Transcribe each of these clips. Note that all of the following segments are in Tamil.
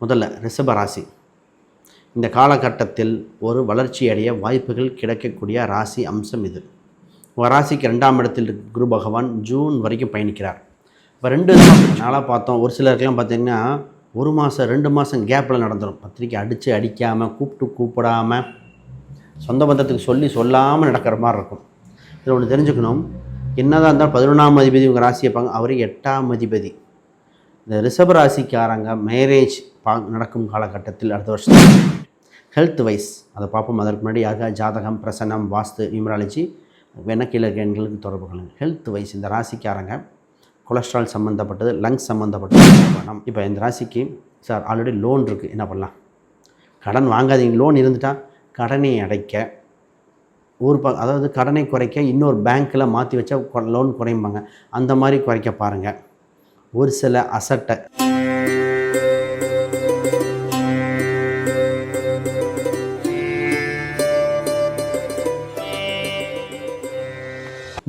முதல்ல ரிஷபராசி இந்த காலகட்டத்தில் ஒரு வளர்ச்சி அடைய வாய்ப்புகள் கிடைக்கக்கூடிய ராசி அம்சம் இது. உங்கள் ராசிக்கு ரெண்டாம் இடத்தில் குரு பகவான் ஜூன் வரைக்கும் பயணிக்கிறார். இப்போ ரெண்டு நாளாக பார்த்தோம் ஒரு சிலருக்கெல்லாம் பார்த்தீங்கன்னா ஒரு மாதம் ரெண்டு மாதம் கேப்பில் நடந்துடும் பத்திரிக்கை அடித்து அடிக்காமல் கூப்பிட்டு கூப்பிடாமல் சொந்த பந்தத்துக்கு சொல்லி சொல்லாமல் நடக்கிற மாதிரி இருக்கும். இதில் ஒன்று தெரிஞ்சுக்கணும். என்னதான் இருந்தாலும் பதினொன்றாம் அதிபதி உங்கள் ராசி வைப்பாங்க அவர் எட்டாம் அதிபதி. இந்த ரிஷப ராசிக்காரங்க மேரேஜ் பா நடக்கும் காலகட்டத்தில் அடுத்த வருஷம் ஹெல்த் வைஸ் அதை பார்ப்போம். அதற்கு முன்னாடி யாருக்கா ஜாதகம் பிரசன்னம் வாஸ்து நியூமராலஜி வேணா எண்களுக்கு தொடர்பு கொள்ளுங்க. ஹெல்த் வைஸ் இந்த ராசிக்காரங்க கொலஸ்ட்ரால் சம்மந்தப்பட்டது லங்ஸ் சம்மந்தப்பட்டது இப்போ இந்த ராசிக்கு சார் ஆல்ரெடி லோன் இருக்குது என்ன பண்ணலாம்? கடன் வாங்காதீங்க. லோன் இருந்துட்டால் கடனை அடைக்க ஒரு ப அதாவது கடனை குறைக்க இன்னொரு பேங்க்கில் மாற்றி வச்சா லோன் குறையும்பாங்க. அந்த மாதிரி குறைக்க பாருங்கள் ஒரு சில அசட்டை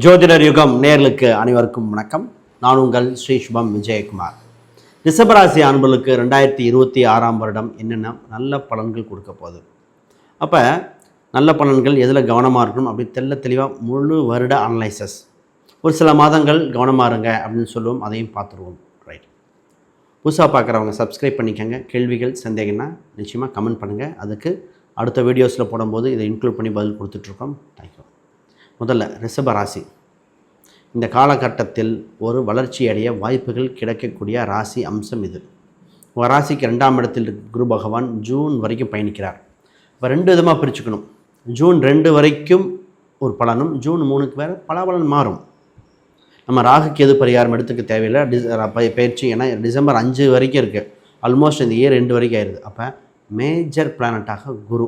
ஜோதிடர் யுகம் நேர்களுக்கு அனைவருக்கும் வணக்கம். நான் உங்கள் ஸ்ரீ சுபம் விஜயகுமார். ரிஷபராசி அன்பர்களுக்கு ரெண்டாயிரத்தி இருபத்தி ஆறாம் வருடம் என்னென்ன நல்ல பலன்கள் கொடுக்க போகுது? அப்போ நல்ல பலன்கள் எதில் கவனமாக இருக்கணும் அப்படி தெள்ள தெளிவாக முழு வருட அனலைசஸ் ஒரு சில மாதங்கள் கவனமாக இருங்க அப்படின்னு சொல்லுவோம் அதையும் பார்த்துருவோம். ரைட் புதுசாக பார்க்குறவங்க சப்ஸ்கிரைப் பண்ணிக்கோங்க. கேள்விகள் சந்தேகம்னா நிச்சயமாக கமெண்ட் பண்ணுங்கள் அதுக்கு அடுத்த வீடியோஸில் போடும்போது இதை இன்க்ளூட் பண்ணி பதில் கொடுத்துட்ருக்கோம் தேங்க்யூ முதல்ல ரிஷபராசி இந்த காலகட்டத்தில் ஒரு வளர்ச்சி அடைய வாய்ப்புகள் கிடைக்கக்கூடிய ராசி அம்சம் இது. உங்கள் ராசிக்கு ரெண்டாம் இடத்தில் குரு பகவான். ஜூன் வரைக்கும் பயணிக்கிறார். இப்போ ரெண்டு விதமாக பிரிச்சுக்கணும். ஜூன் ரெண்டு வரைக்கும் ஒரு பலனும் ஜூன் மூணுக்கு வேறு பலாபலன் மாறும். நம்ம ராகுக்கு எது பரிகாரம் எடுத்துக்க தேவையில்லை. டிச பயிற்சி ஏன்னா டிசம்பர் அஞ்சு வரைக்கும் இருக்குது ஆல்மோஸ்ட் இந்த இயர் ரெண்டு வரைக்கும் ஆயிடுது அப்போ மேஜர் பிளானட்டாக குரு.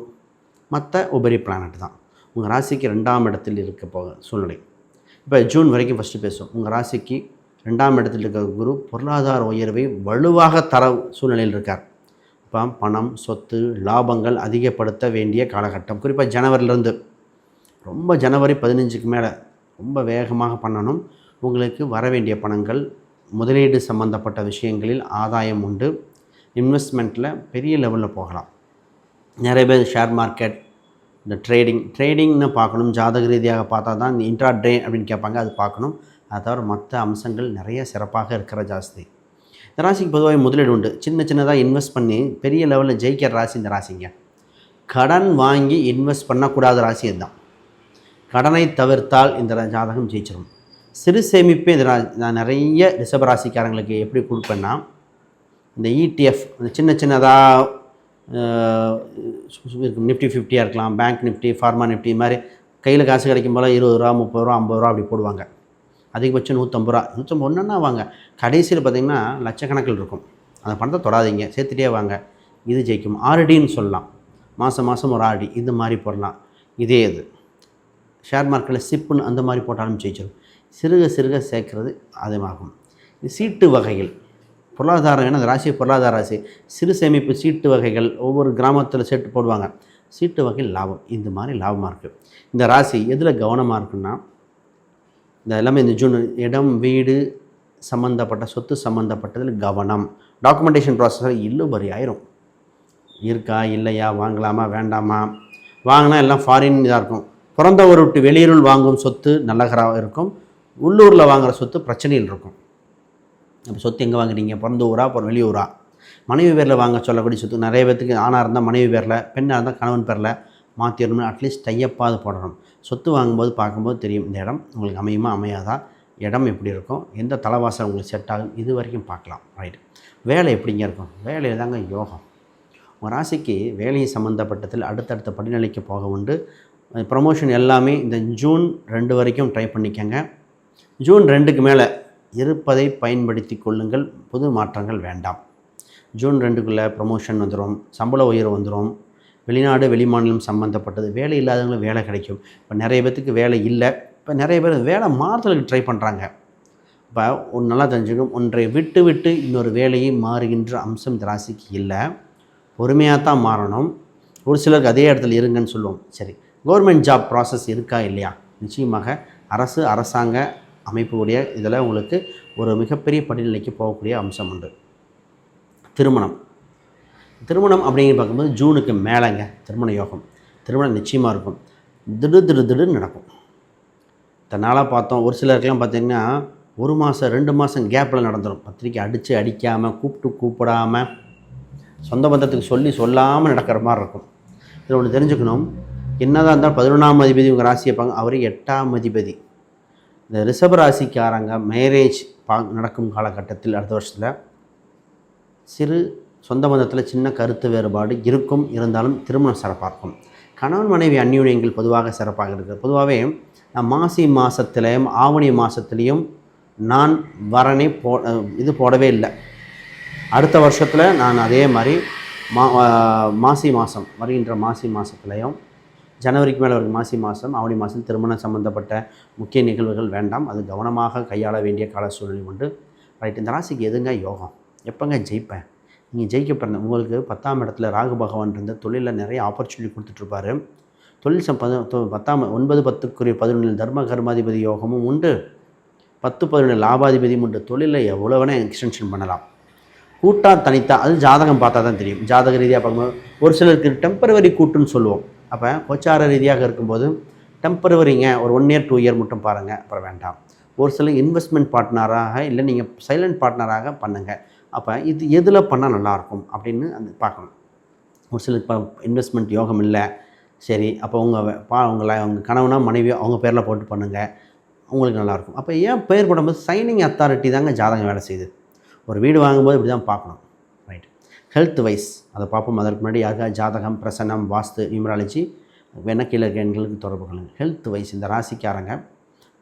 மற்ற உபரி பிளானட் தான். உங்கள் ராசிக்கு ரெண்டாம் இடத்தில் இருக்க போக சூழ்நிலை. இப்போ ஜூன் வரைக்கும் ஃபஸ்ட்டு பேசுவோம். உங்கள் ராசிக்கு ரெண்டாம் இடத்தில் இருக்கிற குரு பொருளாதார உயர்வை வலுவாக தர சூழ்நிலையில் இருக்கார். இப்போ பணம் சொத்து லாபங்கள் அதிகப்படுத்த வேண்டிய காலகட்டம். குறிப்பாக ஜனவரிலேருந்து ரொம்ப ஜனவரி பதினஞ்சுக்கு மேலே ரொம்ப வேகமாக பண்ணணும். உங்களுக்கு வர வேண்டிய பணங்கள் முதலீடு சம்பந்தப்பட்ட விஷயங்களில் ஆதாயம் உண்டு. இன்வெஸ்ட்மெண்ட்டில் பெரிய லெவலில் போகலாம். நிறைய பேர் ஷேர் மார்க்கெட் இந்த ட்ரேடிங் ட்ரேடிங்னு பார்க்கணும். ஜாதக ரீதியாக பார்த்தா தான் இந்த இன்ட்ரா ட்ரே அப்படின்னு கேட்பாங்க அது பார்க்கணும். அதை தவிர மற்ற அம்சங்கள் நிறைய சிறப்பாக இருக்கிற ஜாஸ்தி. இந்த ராசிக்கு பொதுவாக முதலீடு உண்டு. சின்ன சின்னதாக இன்வெஸ்ட் பண்ணி பெரிய லெவலில் ஜெயிக்கிற ராசி இந்த ராசிங்க. கடன் வாங்கி இன்வெஸ்ட் பண்ணக்கூடாத ராசி இதுதான். கடனை தவிர்த்தால் இந்த ஜாதகம் ஜெயிச்சிடும் சிறு சேமிப்பே இந்த நான் நிறைய ரிஷப ராசிக்காரங்களுக்கு எப்படி கொடுப்பேன்னா இந்த இடிஎஃப் இந்த சின்ன சின்னதாக இருக்கும். நிஃப்டி ஃபிஃப்டியாக இருக்கலாம் பேங்க் நிஃப்டி ஃபார்மா நிஃப்டி மாதிரி கையில் காசு கிடைக்கும் போல் இருபது ரூபா முப்பது ரூபா ஐம்பது ரூபா அப்படி போடுவாங்க. அதிகபட்சம் நூற்றம்பது ரூபா நூற்றம்பது ஒன்றுன்னா வாங்க. கடைசியில் பார்த்தீங்கன்னா லட்சக்கணக்கில் இருக்கும். அந்த பணத்தை தொடாதீங்க சேர்த்துட்டே வாங்க. இது ஜெயிக்கும். ஆர்டின்னு சொல்லலாம். மாதம் மாதம் ஒரு ஆர்டி இது மாதிரி போடலாம். இதே இது. ஷேர் மார்க்கெட்டில் சிப்புன்னு அந்த மாதிரி போட்டாலும் ஜெயிச்சிடும் சிறுக சிறுக சேர்க்கறது அதிகமாகும். இது சீட்டு வகைகள். பொருளாதாரம் ஏன்னா அந்த ராசி பொருளாதார ராசி. சிறு சேமிப்பு சீட்டு வகைகள் ஒவ்வொரு கிராமத்தில் சீட்டு போடுவாங்க. சீட்டு வகையில் லாபம். இந்த மாதிரி லாபமாக இருக்குது இந்த ராசி எதில் கவனமாக இருக்குன்னா இந்த எல்லாமே இந்த ஜூன் இடம் வீடு சம்மந்தப்பட்ட சொத்து சம்மந்தப்பட்டதில் கவனம். டாக்குமெண்டேஷன் ப்ராசஸில் இழுபறி ஆயிரும். இருக்கா இல்லையா வாங்கலாமா வேண்டாமா? வாங்கினா எல்லாம் ஃபாரின் இதாக இருக்கும். பிறந்த ஒரு விட்டு வெளியூரில் வாங்கும் சொத்து நல்லகராக இருக்கும். உள்ளூரில் வாங்குற சொத்து பிரச்சனையில் இருக்கும். இப்போ சொத்து எங்கே வாங்குறீங்க? பிறந்த ஊரா அப்புறம் வெளியூரா? மனைவி பேரில் வாங்க சொல்லக்கூடிய சொத்து நிறைய பேர்த்துக்கு ஆணாக இருந்தால் மனைவி பேரில் பெண்ணாக இருந்தால் கணவன் பேரில் மாற்றிடணும்னு அட்லீஸ்ட் டையப்பாவது போடணும். சொத்து வாங்கும்போது பார்க்கும்போது தெரியும் இந்த இடம் உங்களுக்கு அமையுமா? அமையாதா? இடம் எப்படி இருக்கும்? எந்த தலைவாசல் உங்களுக்கு செட் ஆகும்? இது வரைக்கும் பார்க்கலாம். ரைட் வேலை எப்படிங்க இருக்கும்? வேலையில் தாங்க யோகம். உங்கள் ராசிக்கு வேலையை சம்மந்தப்பட்டதில் அடுத்தடுத்த படிநிலைக்கு போக உண்டு. ப்ரமோஷன் எல்லாமே இந்த ஜூன் ரெண்டு வரைக்கும் ட்ரை பண்ணிக்கங்க. ஜூன் ரெண்டுக்கு மேலே இருப்பதை பயன்படுத்தி கொள்ளுங்கள். புது மாற்றங்கள் வேண்டாம். ஜூன் ரெண்டுக்குள்ளே ப்ரமோஷன் வந்துடும் சம்பள உயர்வு வந்துடும் வெளிநாடு வெளிமாநிலம் சம்மந்தப்பட்டது வேலை இல்லாதவங்களுக்கு வேலை கிடைக்கும். இப்போ நிறைய பேர்த்துக்கு வேலை இல்லை. இப்போ நிறைய பேர் வேலை மாறுதலுக்கு ட்ரை பண்ணுறாங்க இப்போ ஒன்று நல்லா தெரிஞ்சுக்கணும். ஒன்றை விட்டு விட்டு இன்னொரு வேலையை மாறுகின்ற அம்சம் இந்த ராசிக்கு இல்லை. பொறுமையாக தான் மாறணும். ஒரு சிலருக்கு அதே இடத்துல இருங்கன்னு சொல்லுவோம். சரி. கவர்மெண்ட் ஜாப் ப்ராசஸ் இருக்கா இல்லையா? நிச்சயமாக அரசு அரசாங்க அமைப்புடைய இதில் உங்களுக்கு ஒரு மிகப்பெரிய படிநிலைக்கு போகக்கூடிய அம்சம் உண்டு. திருமணம். திருமணம் அப்படிங்கிற பார்க்கும்போது ஜூனுக்கு மேலேங்க திருமண யோகம். திருமணம் நிச்சயமாக இருக்கும். திடு திடு திடுன்னு நடக்கும். தன்னால் பார்த்தோம் ஒரு சிலருக்கெல்லாம் பார்த்திங்கன்னா ஒரு மாதம் ரெண்டு மாதம் கேப்பில் நடந்துடும் பத்திரிக்கை அடித்து அடிக்காமல் கூப்பிட்டு கூப்பிடாமல் சொந்த பந்தத்துக்கு சொல்லி சொல்லாமல் நடக்கிற மாதிரி இருக்கும். இதில் ஒன்று தெரிஞ்சுக்கணும். என்னதான் இருந்தாலும் பதினொன்றாம் அதிபதி உங்கள் ராசியை பாங்க அவர் எட்டாம் அதிபதி. இந்த ரிஷபராசிக்காரங்க மேரேஜ் பா நடக்கும் காலகட்டத்தில் அடுத்த வருஷத்தில் சிறு சொந்த பந்தத்தில் சின்ன கருத்து வேறுபாடு இருக்கும். இருந்தாலும் திருமணம் சிறப்பாக இருக்கும் கணவன் மனைவி அந்யூன்யங்கள் பொதுவாக சிறப்பாக இருக்குது பொதுவாகவே மாசி மாதத்துலேயும் ஆவணி மாதத்துலேயும் நான் வரனே போ இது போடவே இல்லை. அடுத்த வருஷத்தில் நான் அதே மாதிரி மா மாசி மாதம் வருகின்ற மாசி மாதத்துலேயும் ஜனவரிக்கு மேலே ஒரு மாசி மாதம் ஆவணி மாதம் திருமணம் சம்பந்தப்பட்ட முக்கிய நிகழ்வுகள் வேண்டாம். அது கவனமாக கையாள வேண்டிய கால சூழ்நிலை உண்டு. ரைட் இந்த ராசிக்கு எதுங்க யோகம்? எப்போங்க ஜெயிப்பேன்? நீங்கள் ஜெயிக்க பிறந்த உங்களுக்கு பத்தாம் இடத்துல ராகு பகவான் இருந்த தொழிலில் நிறைய ஆப்பர்ச்சுனிட்டி கொடுத்துட்ருப்பாரு தொழில் சம்பதம் பத்தாம் ஒன்பது பத்துக்குரிய பதினொன்றில் தர்ம கர்மாதிபதி யோகமும் உண்டு. பத்து பதினொன்று லாபாதிபதியும் உண்டு. தொழிலில் எவ்வளோ வேணால் எக்ஸ்டென்ஷன் பண்ணலாம். கூட்டா தனித்தா அது ஜாதகம் பார்த்தா தான் தெரியும். ஜாதக ரீதியாக பார்க்கும்போது ஒரு சிலருக்கு டெம்பரவரி கூட்டுன்னு சொல்லுவோம். அப்போ கோச்சார ரீதியாக இருக்கும்போது டெம்பரவரிங்க ஒரு ஒன் இயர் டூ இயர் மட்டும் பாருங்கள் அப்புறம் வேண்டாம். ஒரு சில இன்வெஸ்ட்மெண்ட் பார்ட்னராக இல்லை நீங்கள் சைலண்ட் பார்ட்னராக பண்ணுங்கள் அப்போ இது எதில் பண்ணால் நல்லாயிருக்கும் அப்படின்னு அந்த பார்க்கணும். ஒரு சில இப்போ இன்வெஸ்ட்மெண்ட் யோகம் இல்லை சரி அப்போ உங்கள் பா உங்களை உங்கள் கணவனாக மனைவியோ அவங்க பேரில் போட்டு பண்ணுங்கள் உங்களுக்கு நல்லாயிருக்கும் அப்போ ஏன் பேர் போடும்போது சைனிங் அத்தாரிட்டி தாங்க ஜாதகம் வேலை செய்யுது. ஒரு வீடு வாங்கும்போது இப்படி தான் பார்க்கணும். ஹெல்த் வைஸ் அதை பார்ப்போம். அதற்கு முன்னாடி யாருக்கா ஜாதகம் பிரசன்னம் வாஸ்து நியூமராலஜி வேணா கீழே எண்களுக்கு தொடர்பு கொள்ளுங்கள். ஹெல்த் வைஸ் இந்த ராசிக்காரங்க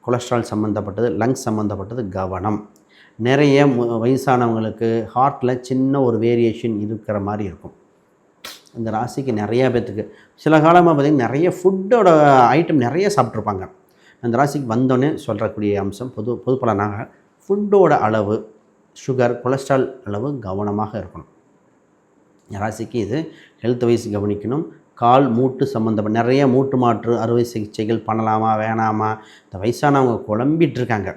கொலஸ்ட்ரால் சம்மந்தப்பட்டது லங்ஸ் சம்மந்தப்பட்டது கவனம். நிறைய வயசானவங்களுக்கு ஹார்ட்டில் சின்ன ஒரு வேரியேஷன் இருக்கிற மாதிரி இருக்கும். இந்த ராசிக்கு நிறைய பேர்த்துக்கு சில காலமாக பார்த்திங்கன்னா நிறைய ஃபுட்டோட ஐட்டம் நிறைய சாப்பிட்ருப்பாங்க அந்த ராசிக்கு வந்தோடனே சொல்கிறக்கூடிய அம்சம் பொது பொதுப்பலனாக ஃபுட்டோட அளவு சுகர் கொலஸ்ட்ரால் அளவு கவனமாக இருக்கணும். ராசிக்கு இது ஹெல்த் வைஸ் கவனிக்கணும். கால் மூட்டு சம்மந்தப்பட்ட நிறைய மூட்டு மாற்று அறுவை சிகிச்சைகள் பண்ணலாமா வேணாமா? இந்த வயசானவங்க குழம்பிட்டு இருக்காங்க.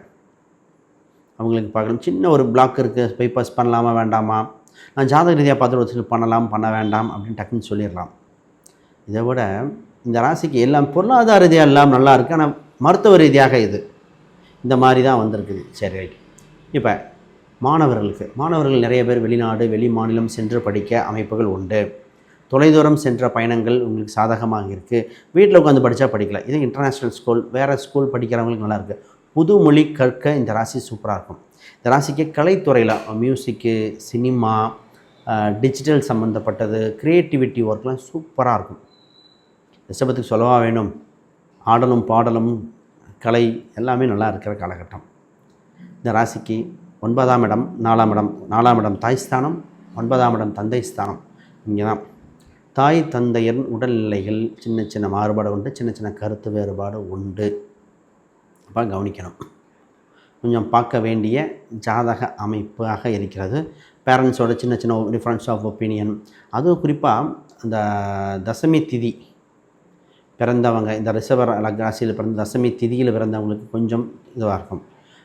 அவங்களுக்கு பார்க்கணும். சின்ன ஒரு பிளாக் இருக்குது பைபாஸ் பண்ணலாமா வேண்டாமா? நான் ஜாதக ரீதியாக பார்த்துட்டு ஒரு பண்ணலாம் பண்ண வேண்டாம் அப்படின்னு டக்குன்னு சொல்லிடலாம். இதை விட இந்த ராசிக்கு எல்லாம் பொருளாதார ரீதியாக எல்லாம் நல்லா இருக்குது ஆனால் மருத்துவ ரீதியாக இது. இந்த மாதிரி தான் வந்திருக்குது. சரி ரைட் இப்போ மாணவர்களுக்கு. மாணவர்கள் நிறைய பேர் வெளிநாடு வெளி மாநிலம் சென்று படிக்க அமைப்புகள் உண்டு. தொலைதூரம் சென்ற பயணங்கள் உங்களுக்கு சாதகமாக இருக்குது வீட்டில் உட்காந்து படித்தா படிக்கலாம் இது இன்டர்நேஷ்னல் ஸ்கூல் வேறு ஸ்கூல் படிக்கிறவங்களுக்கு நல்லா இருக்குது புது மொழி கற்க இந்த ராசி சூப்பராக இருக்கும். இந்த ராசிக்கு கலைத்துறையில் மியூசிக்கு சினிமா டிஜிட்டல் சம்மந்தப்பட்டது க்ரியேட்டிவிட்டி ஒர்க்லாம் சூப்பராக இருக்கும். ரிஷபத்துக்கு சொல்லவா வேணும். ஆடலும் பாடலும் கலை எல்லாமே நல்லா இருக்கிற காலகட்டம். இந்த ராசிக்கு ஒன்பதாம் இடம் நாலாம் இடம் நாலாம் இடம் தாய் ஸ்தானம் ஒன்பதாம் இடம் தந்தை ஸ்தானம். இங்கே தான் தாய் தந்தையர் உடல்நிலைகள் சின்ன சின்ன மாறுபாடு உண்டு சின்ன சின்ன கருத்து வேறுபாடு உண்டு. அப்போ கவனிக்கணும். கொஞ்சம் பார்க்க வேண்டிய ஜாதக அமைப்பாக இருக்கிறது. பேரண்ட்ஸோட சின்ன சின்ன டிஃப்ரென்ஸ் ஆஃப் ஒப்பீனியன் அதுவும் குறிப்பாக அந்த தசமி திதி பிறந்தவங்க இந்த ரிசவர் ராசியில் பிறந்த தசமி திதியில் பிறந்தவங்களுக்கு கொஞ்சம் இதுவாக இருக்கும்.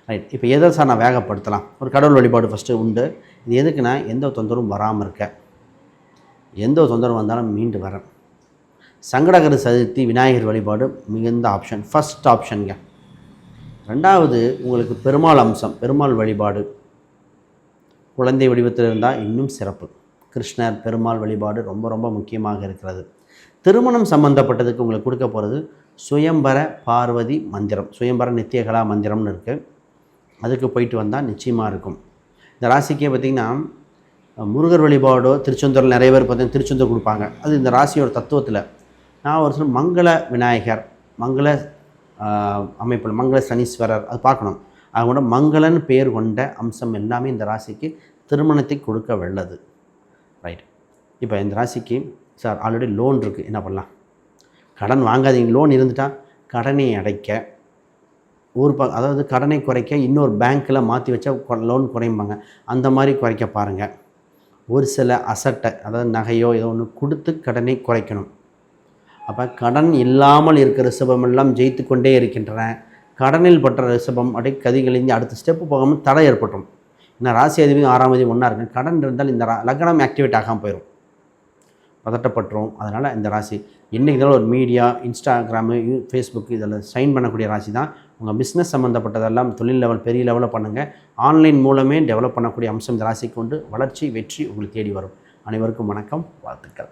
ரைட் இப்போ எதை சார் நான் வேகப்படுத்தலாம்? ஒரு கடவுள் வழிபாடு ஃபஸ்ட்டு உண்டு. இது எதுக்குன்னா எந்த தொந்தரவும் வராமல் இருக்க. எந்த தொந்தரவு வந்தாலும் மீண்டு வரேன் சங்கடகர சதுர்த்தி விநாயகர் வழிபாடு மிகுந்த ஆப்ஷன் ஃபஸ்ட் ஆப்ஷனுங்க ரெண்டாவது உங்களுக்கு பெருமாள் அம்சம் பெருமாள் வழிபாடு. குழந்தை வடிவத்தில் இருந்தால் இன்னும் சிறப்பு. கிருஷ்ணர் பெருமாள் வழிபாடு ரொம்ப ரொம்ப முக்கியமாக இருக்கிறது. திருமணம் சம்பந்தப்பட்டதுக்கு உங்களுக்கு கொடுக்க போகிறது சுயம்பர பார்வதி மந்திரம். சுயம்பர நித்தியகலா மந்திரம்னு இருக்குது அதுக்கு போயிட்டு வந்தால் நிச்சயமாக இருக்கும். இந்த ராசிக்கே பார்த்திங்கன்னா முருகர் வழிபாடோ திருச்செந்தூரில் நிறைய பேர் பார்த்தீங்கன்னா திருச்செந்தூர் கொடுப்பாங்க. அது இந்த ராசியோட தத்துவத்தில். நான் ஒரு சில மங்கள விநாயகர் மங்கள அமைப்பில் மங்கள சனீஸ்வரர் அது பார்க்கணும். அதோட மங்களன் பேர் கொண்ட அம்சம் எல்லாமே இந்த ராசிக்கு திருமணத்தை கொடுக்க வல்லது. ரைட் இப்போ இந்த ராசிக்கு சார் ஆல்ரெடி லோன் இருக்குது என்ன பண்ணலாம்? கடன் வாங்காதீங்க. லோன் இருந்துட்டால் கடனை அடைக்க. ஒரு ப அதாவது கடனை குறைக்க இன்னொரு பேங்க்கில் மாற்றி வச்சா லோன் குறையும்பாங்க. அந்த மாதிரி குறைக்க பாருங்கள் ஒரு சில அசட்டை அதாவது நகையோ ஏதோ ஒன்று கொடுத்து கடனை குறைக்கணும். அப்போ கடன் இல்லாமல் இருக்கிற ரிஷபம் எல்லாம் ஜெயித்து கொண்டே இருக்கின்றன. கடனில் பட்ட ரிஷபம் அப்படியே கதிகளிந்து அடுத்த ஸ்டெப்பு போகாமல் தடை ஏற்பட்டும் ஏன்னா ராசி அதிபதியும் ஆறாம் அதிபதி ஒன்றா இருக்கு கடன் இருந்தால் இந்த ரா- லக்னம் ஆக்டிவேட் ஆகாமல் போயிடும் பதட்டப்பட்டுரும். அதனால் இந்த ராசி இன்றைக்கி தான் ஒரு மீடியா இன்ஸ்டாகிராமு யூ ஃபேஸ்புக் இதில் சைன் பண்ணக்கூடிய ராசி தான். உங்கள் பிஸ்னஸ் சம்மந்தப்பட்டதெல்லாம் தொழில் லெவல் பெரிய லெவலில் பண்ணுங்கள் ஆன்லைன் மூலமே டெவலப் பண்ணக்கூடிய அம்சம் இந்த ராசி கொண்டு வளர்ச்சி வெற்றி உங்களுக்கு தேடி வரும். அனைவருக்கும் வணக்கம் வாழ்த்துக்கள்.